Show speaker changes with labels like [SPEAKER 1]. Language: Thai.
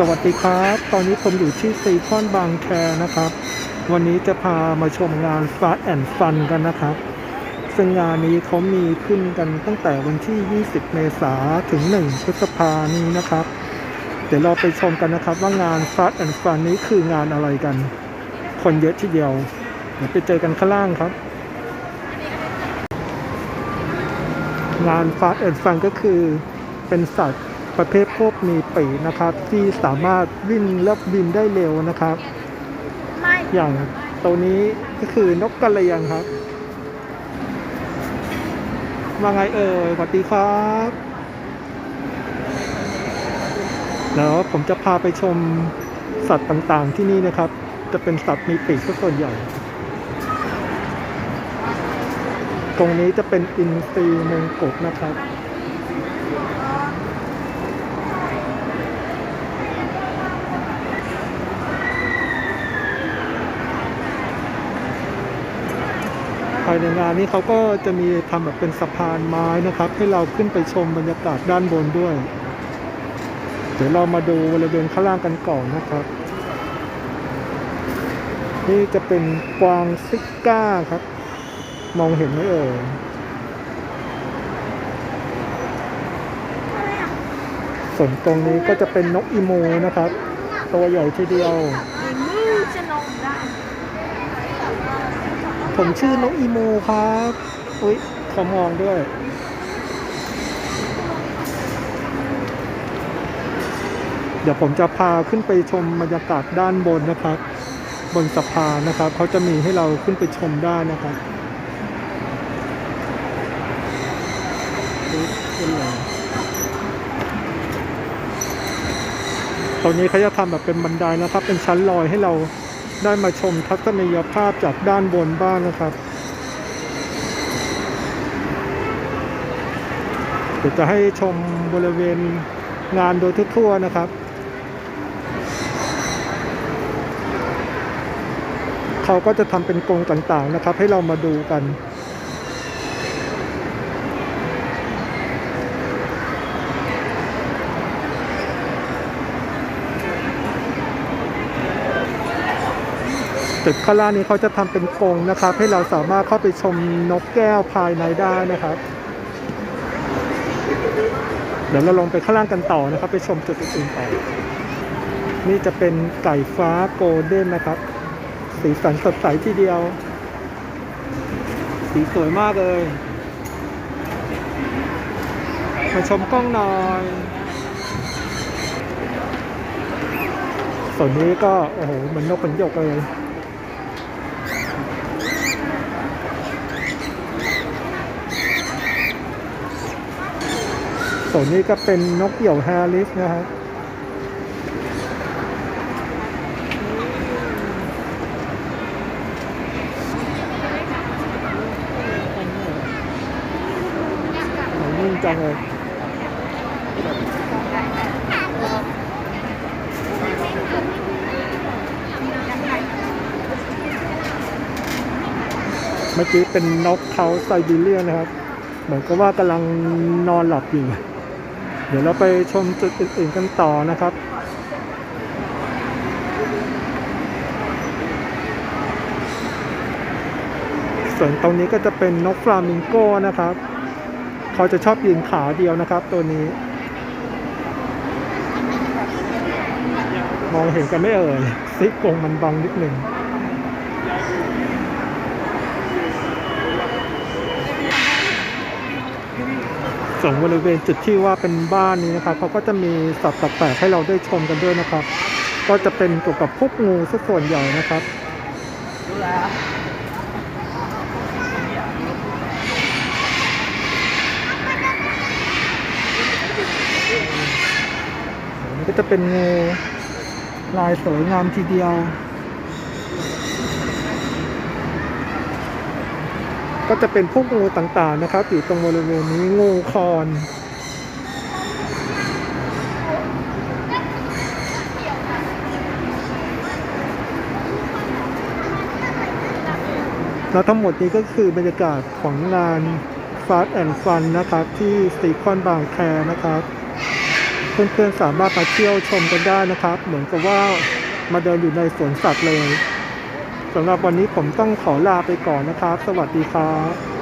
[SPEAKER 1] สวัสดีครับ ตอนนี้ผมอยู่ที่ซีคอนบางแคนะครับ วันนี้จะพามาชมงาน f a s t and Fun กันนะครับ ซึ่งงานนี้เขามีขึ้นกันตั้งแต่วันที่ 20 เมษาถึง 1 พฤษภานี้นะครับ เดี๋ยวเราไปชมกันนะครับว่างาน f a s t and Fun นี้คืองานอะไรกัน คนเยอะทีเดียว เดี๋ยวไปเจอกันข้างล่างครับ งาน f a s t and Fun ก็คือเป็นสัตว์ ประเภทพวกมีปีนะครับ ที่สามารถวิ่งและบินได้เร็วนะครับ อย่างตัวนี้ก็คือนกกระเรียงครับว่าไงเอ่ยสวัสดีครับแล้วผมจะพาไปชมสัตว์ต่างๆที่นี่นะครับ จะเป็นสัตว์มีปีกส่วนใหญ่ ตรงนี้จะเป็นอินทรีมงกุฎนะครับ ในงานนี้เขาก็จะมีทำแบบเป็นสะพานไม้นะครับ ให้เราขึ้นไปชมบรรยากาศด้านบนด้วย เดี๋ยวเรามาดูบริเวณข้างล่างกันก่อนนะครับ นี่จะเป็นกวางซิก้าครับ มองเห็นไหมเอ่ยส่วนตรงนี้ก็จะเป็นนกอีโมนะครับ ตัวใหญ่ทีเดียว
[SPEAKER 2] มีมือจะนองได้
[SPEAKER 1] ผมชื่อนกอีโมครับอุ้ยขามองด้วย เดี๋ยวผมจะพาขึ้นไปชมบรรยากาศด้านบนนะครับ บนสะพานนะครับเขาจะมีให้เราขึ้นไปชมได้นะครับตรงนี้เขาจะทำแบบเป็นบันไดนะครับ เป็นชั้นลอยให้เรา ได้มาชมทัศนียภาพจากด้านบนบ้านนะครับเดี๋ยวจะให้ชมบริเวณงานโดยทั่วๆนะครับ เขาก็จะทำเป็นกรงต่างๆนะครับ ให้เรามาดูกัน ตึกข้างล่างนี้เขาจะทำเป็นกรงนะครับ ให้เราสามารถเข้าไปชมนกแก้วภายในได้นะครับ เดี๋ยวเราลงไปข้างล่างกันต่อนะครับ ไปชมจุดอื่นๆต่อนี่จะเป็นไก่ฟ้าโกลเด้นนะครับ สีสันสดใสทีเดียว สีสวยมากเลยมาชมกล้องหน่อยส่วนนี้ก็ โอ้โห เหมือนนกขนยกเลย ส่วนนี้ก็เป็นนกเหี่ยวแฮร์ริสนะครับนิ่งจังเลยเมื่อกี้เป็นนกเขาไซบีเรียนนะครับ เหมือนกับว่ากำลังนอนหลับอยู่ เดี๋ยวเราไปชมจุดอื่นๆกันต่อนะครับส่วนตรงนี้ก็จะเป็นนกฟลามิงโก้นะครับ เขาจะชอบยืนขาเดียวนะครับ ตัวนี้ มองเห็นกันไม่เอ่ยซิกงมันบังนิดหนึ่ง ส่วนบริเวณจุดที่ว่าเป็นบ้านนี้นะครับเขาก็จะมีสัตว์แปลกๆให้เราได้ชมกันด้วยนะครับ ก็จะเป็นเกี่ยวกับพวกงูซะส่วนใหญ่นะครับก็จะเป็นงูลายสวยงามทีเดียว ก็จะเป็นพวกงูต่างๆนะครับ อยู่ตรงบริเวณนี้งูคอนแล้วทั้งหมดนี้ก็คือบรรยากาศของงาน Fast and Fun นนะครับ ที่ซีคอนบางแคนะครับ เพื่อนๆสามารถมาเที่ยวชมกันได้นะครับ เหมือนกับว่ามาเดินอยู่ในสวนสัตว์เลย สำหรับวันนี้ผมต้องขอลาไปก่อนนะครับ สวัสดีครับ